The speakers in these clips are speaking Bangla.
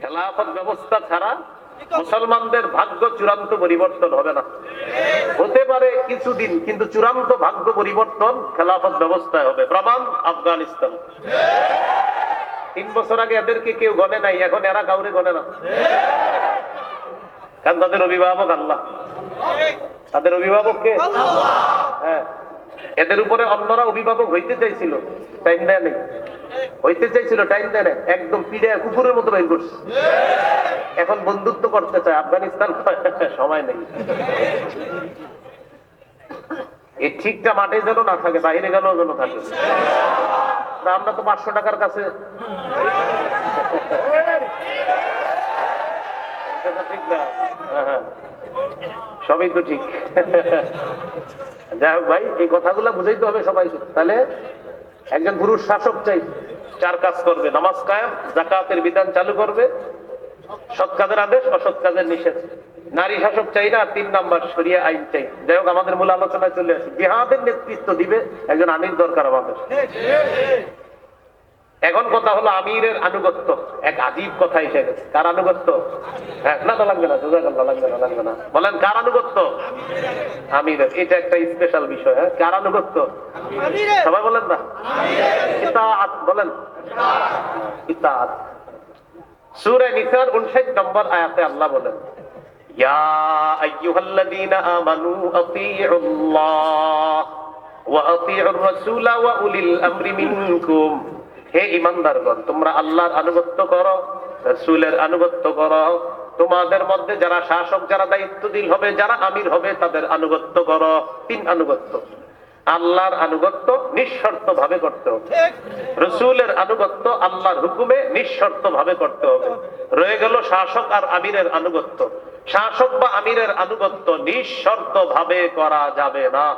খেলাফত ব্যবস্থা ছাড়া মুসলমানদের ভাগ্য চূড়ান্ত পরিবর্তন হবে না। হতে পারে কিছুদিন কিন্তু চূড়ান্ত ভাগ্য পরিবর্তন খেলাফত ব্যবস্থায় হবে। প্রমাণ আফগানিস্তান। তিন বছর আগে এদেরকে কেউ গনে নাই এখন এরা কাউরে গনে না। কারণ তাদের অভিভাবক আল্লাহ। তাদের অভিভাবক কে? হ্যাঁ। এদের উপরে অন্যরা অভিভাবক হইতে চাইছিল টাইম দেয় নেই। হইতে চাইছিল টাইম দেয় না একদম পিড়ে কুকুরের মতো বাইর করছে। এখন বন্ধুত্ব করতে চায়, আফগানিস্তান সময় নেই। এই ঠিকটা মাঠে যেন না থাকে বাহিরে গেলেও যেন থাকে। আমরা তো পাঁচশো টাকার কাছে। ঠিক না। সবই তো ঠিক। যাই হোক ভাই, এই কথাগুলো বুঝাইতে হবে সবাই তাহলে একজন পুরুষ শাসক চাই। চার কাজ করবে, নামাজ কায়াম জাকাতের বিধান চালু করবে, সৎ কাজের আদেশ, অসৎ কাজের নিষেধ। নারী শাসক চাই না তিন নাম্বার সরিয়া আইন চাই। যাই হোক, আমাদের মূল আলোচনায় চলে আসে। বিহাদের নেতৃত্ব দিবে একজন আমির দরকার আমাদের। এখন কথা হলো আমিরের আনুগত্য। এক আজীব কথা এসে গেছে। কার আনুগত্য? হ্যাঁ না তো লাগবে না লাগবে না লাগবে না। বলেন কার আনুগত্য? আমিরের। এটা একটা স্পেশাল বিষয় হ্যাঁ? কার আনুগত্য? সবাই বলেন না? ইতাআত বলেন। ইতাআত। সূরা নিসার 59 নম্বর আয়াতে আল্লাহ বলেন ইয়া আইয়ুহাল্লাযীনা আমানু আতিউল্লাহ ওয়া আতিউর রাসূলা ওয়া উলিল আমরি মিনকুম। হে ইমানদারগণ, তোমরা আল্লাহর আনুগত্য করো, রাসূলের আনুগত্য করো। তোমাদের মধ্যে যারা শাসক, যারা দায়িত্বশীল হবে, যারা আমির হবে, তাদের আনুগত্য করো। তিন আনুগত্য। আল্লাহর আনুগত্য নিঃশর্ত ভাবে করতে হবে। রসুলের আনুগত্য আল্লাহর হুকুমে নিঃশর্ত ভাবে করতে হবে। রয়ে গেল শাসক আর আমিরের আনুগত্য। শাসক বা আমিরের আনুগত্য নিঃশর্ত ভাবে করা যাবে না।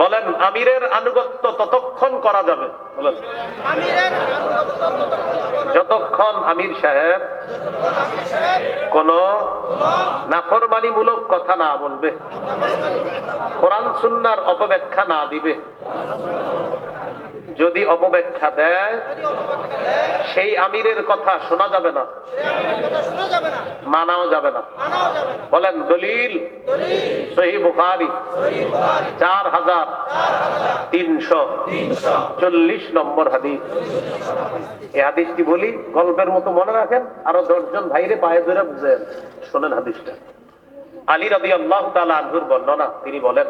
বলেন, আমিরের আনুগত্য ততক্ষণ করা যাবে। যতক্ষণ আমির সাহেব কোন নাফরমানিমূলক কথা না বলবে, কোরআন সুন্নার অপব্যাখ্যা না দিবে, যদি অপব্যাখ্যা দেয়, সেই আমিরের কথা শোনা যাবে না, মানাও যাবে না। বলেন, দলিল, সহি বুখারি, চার হাজার তিনশো চল্লিশ নম্বর হাদিস এই হাদিসটি বলি গল্পের মতো মনে রাখেন আরো দশজন ভাইরে পায়ে ধরে বুঝেন শোনেন হাদিসটা আলী রবি আল্লাহ আনহুর বর্ণনা তিনি বলেন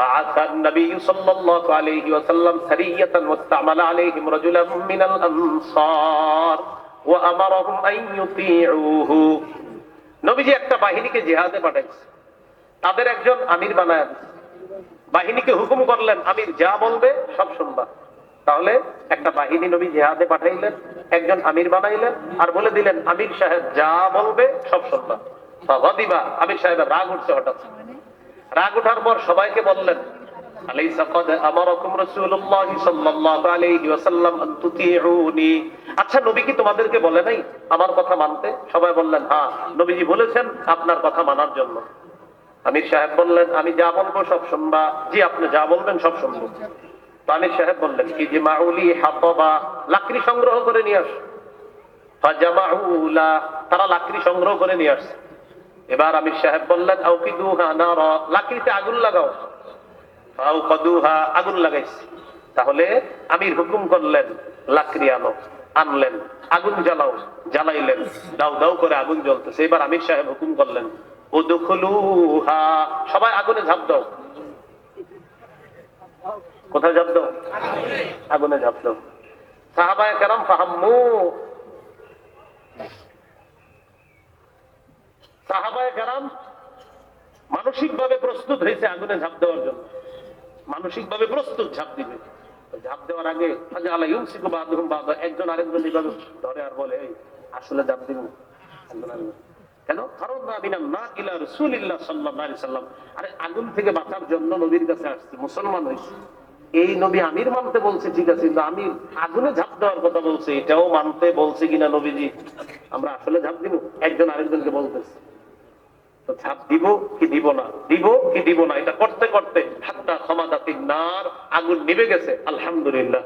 بعث النبي صلى الله عليه وسلم سرية واستعمل عليهم رجلا من الأنصار وأمرهم أن يطيعوه নবীজি একটা বাহিনীকে জিহাদে পাঠাইছে তাদের একজন আমির বানায় দিছে। বাহিনীকে হুকুম করলেন আমি যা বলবে সব শুনবা। তাহলে একটা বাহিনী নবী জেহাদে পাঠাইলেন, একজন আমির বানাইলেন, আর বলে দিলেন, আমির সাহেব যা বলবে সব শুনবা। আমির রাগ উঠছে হঠাৎ। রাগ উঠার পর সবাইকে বললেন আচ্ছা, নবী কি তোমাদেরকে বলে নাই আমার কথা মানতে? সবাই বললেন হ্যাঁ। নবীজি বলেছেন আপনার কথা মানার জন্য। আমির সাহেব বললেন, আমি যা বলব সব শুনবা। জি, আপনি যা বলবেন সব শুনব। আমির সাহেব বললেন, কি যে মাউলি হাতবা, লাকড়ি সংগ্রহ করে নিয়ে আস। তারা লাকড়ি সংগ্রহ করে নিয়ে আসছে। এবার আমির সাহেব বললেন লাকড়িতে আগুন লাগাও। আগুন লাগাইছি। তাহলে আমির হুকুম করলেন, লাকড়ি আনো, আনলেন, আগুন জ্বালাও, জ্বালাইলেন, দাও দাও করে আগুন জ্বলতেছে। এবার আমির সাহেব হুকুম করলেন সবাই আগুনে ঝাঁপ দাও। কোথায় ঝাঁপ দাও? আগুনে ঝাঁপ দাও। সাহাবায়ে কেরাম ফাহাম্মু। সাহাবায়ে কেরাম মানসিক ভাবে প্রস্তুত হয়েছে আগুনে ঝাঁপ দেওয়ার জন্য। মানসিক ভাবে প্রস্তুত ঝাঁপ দিবে। ঝাঁপ দেওয়ার আগে ফাজা আলা ইউমসিকু বাদুহুম একজন আরেকজন ধরে আর বলে আসলে ঝাঁপ দিব। আগুন থেকে বাঁচার জন্য নবীর কাছে মুসলমান নবী আগুনে এটাও মানতে বলছে কিনা নবীজি? আমরা আসলে ঝাঁপ দিব, একজন আরেকজনকে বলতেছে। তো ঝাঁপ দিব কি দিব না? দিব কি দিব না? এটা করতে করতে হাত্তা ক্ষমাদাতি নার, আগুন নিভে গেছে, আলহামদুলিল্লাহ।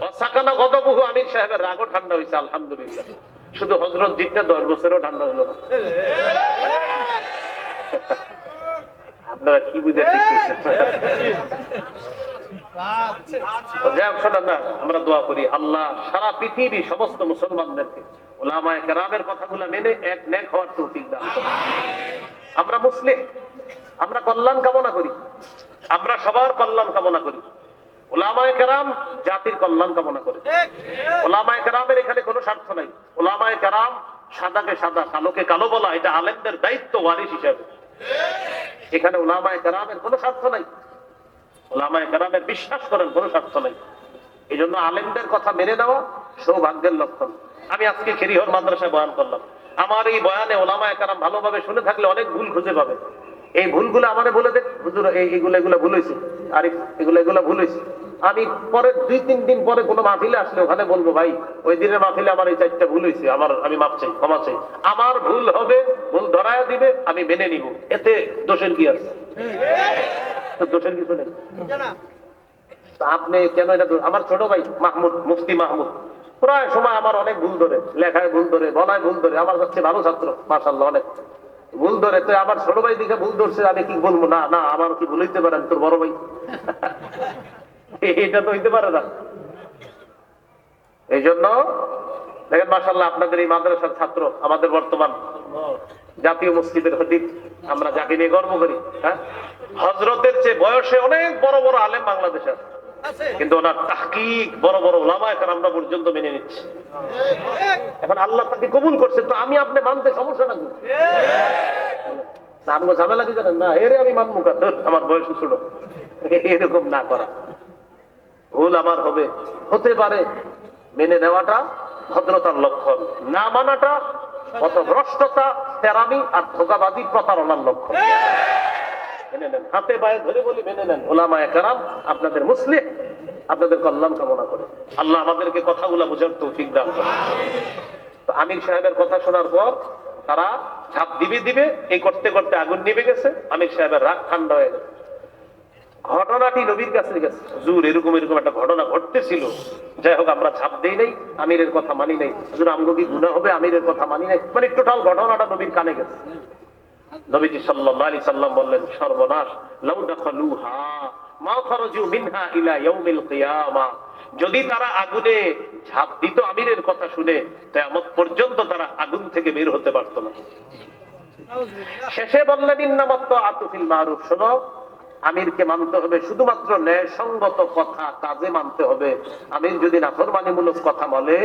অসাকানা গদবহু আমির সাহেবের রাগও ঠান্ডা হয়েছে, আলহামদুলিল্লাহ। শুধু হজরত জিতটা দশ বছরও ঠান্ডা হলো আপনারা কি বুঝে আমরা দোয়া করি, আল্লাহ সারা পৃথিবী সমস্ত মুসলমানদেরকে ওলামায়ে কেরামের কথাগুলো মেনে এক নেক হওয়ার তৌফিক আমরা মুসলিম, আমরা কল্যাণ কামনা করি, আমরা সবার কল্যাণ কামনা করি। ওলামায়ে কেরাম জাতির কল্যাণ কামনা করে। ওলামায়ে কেরামের এখানে কোনো স্বার্থ নাই। ওলামায়ে কেরাম সাদাকে সাদা, কালোকে কালো বলা, এটা আলেমদের দায়িত্ব ওয়ারিস হিসাবে। এখানে ওলামায়ে কেরামের কোনো স্বার্থ নাই। ওলামায়ে কেরামের বিশ্বাস করেন কোনো স্বার্থ নাই। এই জন্য আলেমদের কথা মেনে নেওয়া সৌভাগ্যের লক্ষণ। আমি আজকে খেরিহর মাদ্রাসায় বয়ান করলাম। আমার এই বয়ানে ওলামায়ে কেরাম ভালোভাবে শুনে থাকলে অনেক ভুল খুঁজে পাবে। এই ভুলগুলো আমারে বলে দেখ হুজুর, এই এগুলো এগুলো ভুল হয়েছে আর এগুলো এগুলো ভুল হয়েছে আমি পরে দুই, তিন দিন পরে কোনো মাহফিলে আসলে ওখানে বলব, ভাই, ওই দিনের মাহফিলে আমার এই চারটা ভুল হয়েছে, আমার, আমি মাপ চাই, ক্ষমা চাই। আমার ভুল হবে, ভুল ধরায় দিবে, আমি মেনে নিব। এতে দোষের কি আছে? দোষের কিছু নেই। আপনি কেন এটা আমার ছোট ভাই মাহমুদ, মুফতি মাহমুদ, প্রায় সময় আমার অনেক ভুল ধরে, লেখায় ভুল ধরে বলায় ভুল ধরে, আমার কাছে ভালো ছাত্র মাসাল্লাহ অনেক। ভুল ধরে, তো আমার ছোট ভাই দিকে ভুল ধরছে, আমি কি বলব? না না, আমার কি ভুল হইতে পারেন তোর বড় ভাই। এটা তো হইতে পারে না। এই জন্য দেখেন মাসাল্লাহ আপনাদের এই মাদ্রাসার ছাত্র আমাদের বর্তমান জাতীয় মসজিদের হদিক আমরা যাকে নিয়ে গর্ব করি হ্যাঁ? হজরতের চেয়ে বয়সে অনেক বড় বড় আলেম বাংলাদেশে আছে। কিন্তু ওনার তাহকিক বড় বড় ওলামা এখন আমরা পর্যন্ত মেনে নিচ্ছি। এখন আল্লাহ তাকে কবুল করছে তো আমি আপনি মানতে সমস্যা না ঝামেলা কি জানেন? না এরে আমি মানবো আমার বয়স ছোট এরকম না করা। ভুল আমার হবে। হতে পারে মেনে নেওয়াটা ভদ্রতার লক্ষণ, না মানাটা কত ভ্রষ্টতা তেরামি আর ধোকাবাদী প্রতারণার লক্ষণ। হাতে পায়ে ধরে মেনে নেন। আপনাদের মুসলিম কামনা করে। আল্লাহ আমাদেরকে কথাগুলো আমির সাহেবের কথা শোনার পর তারা ঝাঁপ দিবে দিবে, এই করতে করতে আগুন গেছে। আমির সাহেবের রাগ ঠান্ডা হয়ে গেছে। ঘটনাটি নবীর কাছে গেছে। হুজুর, এরকম এরকম একটা ঘটনা ঘটতেছিল। যাই হোক, আমরা ছাপ দেই নাই, আমিরের কথা মানি নাই। হুজুর, আমগো কি গুণা হবে? আমিরের কথা মানি নাই। মানে টোটাল ঘটনাটা নবীর কানে গেছে। নবীজি সাল্লাল্লাহু আলাইহি সাল্লাম বললেন, সর্বনাশ, লাউ দাখালুহা মা খারাজু মিনহা ইলা ইয়াউমিল কিয়ামা। যদি তারা আগুনে ঝাঁপ দিত আমিরের কথা শুনে, কিয়ামত পর্যন্ত তারা আগুন থেকে বের হতে পারতো না। শেষে বললেন ইন্নামাত্ত আতুফিল মারুফ। শোনো আমিরকে মানতে হবে শুধুমাত্র ন্যায়সঙ্গত কথা কাজে মানতে হবে। আমির যদি নাফরমানিমূলক কথা বলে,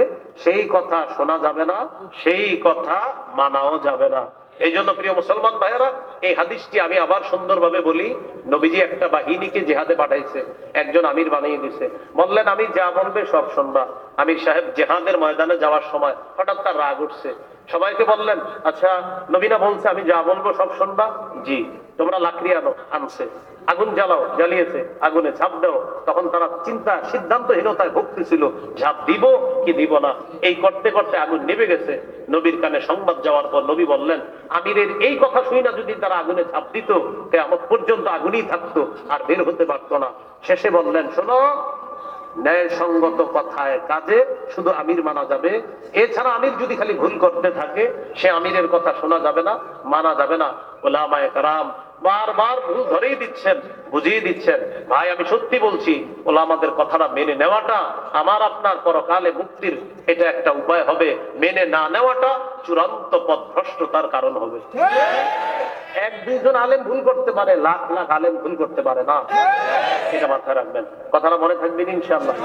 সেই কথা শোনা যাবে না, সেই কথা মানাও যাবে না। এই জন্য প্রিয় মুসলমান ভাইয়েরা, এই হাদিসটি আমি আবার সুন্দরভাবে বলি। নবীজি একটা বাহিনীকে জেহাদে পাঠাইছে, একজন আমির বানিয়ে দিছে। বললেন, আমি যা বলবে সব শুনবা। আমির সাহেব জেহাদের ময়দানে যাওয়ার সময় হঠাৎ তার রাগ উঠছে। সবাইকে বললেন আচ্ছা নবীনা বলছে, আমি যা বলব সব শুনবা? জি। তোমরা লাকড়ি আনো, আনছে। আগুন জ্বালাও, জ্বালিয়েছে, আগুনে ঝাঁপ দাও। তখন তারা চিন্তা, সিদ্ধান্তহীনতায় ভুগতেছিল ঝাঁপ দিব কি দিব না? এই করতে করতে আগুন নেমে গেছে। নবীর কানে সংবাদ যাওয়ার পর নবী বললেন, আমিরের এই কথা শুই না, যদি তারা আগুনে ঝাঁপ দিত কেমন পর্যন্ত আগুনই থাকতো আর বের হতে পারতো না। শেষে বললেন, শোনো ন্যায়সঙ্গত কথায় কাজে শুধু আমির মানা যাবে। এছাড়া আমির যদি খালি ভুল করতে থাকে, সে আমিরের কথা শোনা যাবে না, মানা যাবে না। ওলামায় কারাম বারবার ভুল ধরেই দিচ্ছেন, বুঝিয়ে দিচ্ছেন। ভাই, আমি সত্যি বলছি, ওলামাদের কথাটা মেনে নেওয়াটা আমার আপনার পরকালে মুক্তির এটা একটা উপায় হবে। মেনে না নেওয়াটা চূড়ান্ত পথভ্রষ্টতার কারণ হবে। এক দুইজন আলেম ভুল করতে পারে, লাখ লাখ আলেম ভুল করতে পারে না। এটা মাথায় রাখবেন। কথাটা মনে থাকবেন ইনশাল্লাহ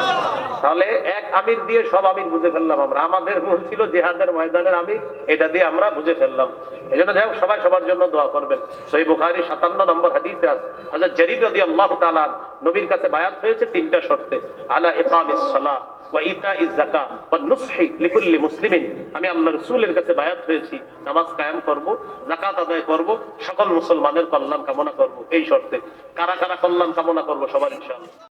তাহলে এক আমির দিয়ে সব আমির বুঝে ফেললাম আমরা। আমাদের মূল ছিল জেহাদের ময়দানের আমির, এটা দিয়ে আমরা বুঝে ফেললাম। এই জন্য যাই সবাই সবার জন্য দোয়া করবেন। সই বুখারি সাতান্ন নম্বর হাদিসে আছে। হাজার জরির রদি আল্লাহ তাআলা নবীর কাছে বায়াত হয়েছে তিনটা শর্তে। আলা ইকামিস সালাহ। ওয়া ইতাইজ যাকাত ওয়া নুসহি লিকুল্লি মুসলিমিন। আমি আল্লাহ রাসূলের কাছে বায়াত হয়েছি, নামাজ কায়েম করব, যাকাত আদায় করব, সকল মুসলমানের কল্যাণ কামনা করব, এই শর্তে। কারা কারা কল্যাণ কামনা করব সবার ইনশাআল্লাহ।